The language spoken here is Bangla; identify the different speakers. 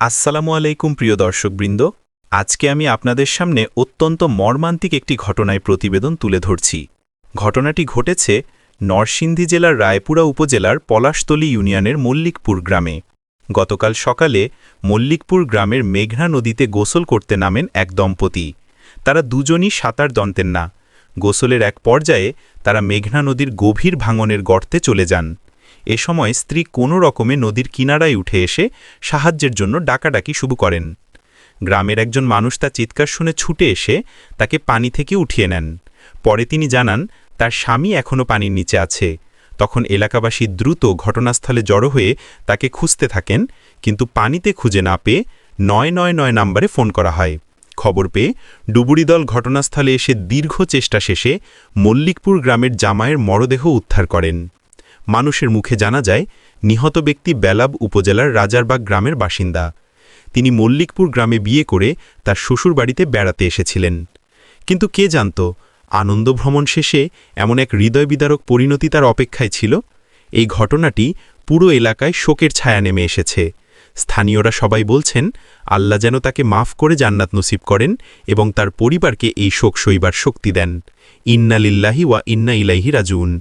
Speaker 1: আসসালামু আলাইকুম প্রিয় দর্শকবৃন্দ। আজকে আমি আপনাদের সামনে অত্যন্ত মর্মান্তিক একটি ঘটনায় প্রতিবেদন তুলে ধরছি। ঘটনাটি ঘটেছে নরসিংদী জেলার রায়পুরা উপজেলার পলাশতলী ইউনিয়নের মল্লিকপুর গ্রামে। গতকাল সকালে মল্লিকপুর গ্রামের মেঘনা নদীতে গোসল করতে নামেন এক দম্পতি। তারা দুজনই সাঁতার দন্তেন না। গোসলের এক পর্যায়ে তারা মেঘনা নদীর গভীর ভাঙনের গর্তে চলে যান। এ সময় স্ত্রী কোনো রকমে নদীর কিনারায় উঠে এসে সাহায্যের জন্য ডাকাডাকি শুরু করেন। গ্রামের একজন মানুষ তা চিৎকার শুনে ছুটে এসে তাকে পানি থেকে উঠিয়ে নেন। পরে তিনি জানান, তার স্বামী এখনও পানির নিচে আছে। তখন এলাকাবাসী দ্রুত ঘটনাস্থলে জড়ো হয়ে তাকে খুঁজতে থাকেন, কিন্তু পানিতে খুঁজে না পেয়ে নয় নয় নয় নম্বরে ফোন করা হয়। খবর পেয়ে ডুবুরি দল ঘটনাস্থলে এসে দীর্ঘ চেষ্টা শেষে মল্লিকপুর গ্রামের জামাইয়ের মরদেহ উদ্ধার করেন। মানুষের মুখে জানা যায়, নিহত ব্যক্তি বেলাব উপজেলার রাজারবাগ গ্রামের বাসিন্দা। তিনি মল্লিকপুর গ্রামে বিয়ে করে তার শ্বশুরবাড়িতে বেড়াতে এসেছিলেন। কিন্তু কে জানত আনন্দ ভ্রমণ শেষে এমন এক হৃদয় বিদারক পরিণতি তার অপেক্ষায় ছিল? এই ঘটনাটি পুরো এলাকায় শোকের ছায়া নেমে এসেছে। স্থানীয়রা সবাই বলছেন, আল্লাহ যেন তাকে মাফ করে জান্নাত নসিব করেন এবং তার পরিবারকে এই শোক সইবার শক্তি দেন। ইন্না লিল্লাহি ওয়া ইন্না ইলাইহি রাজুন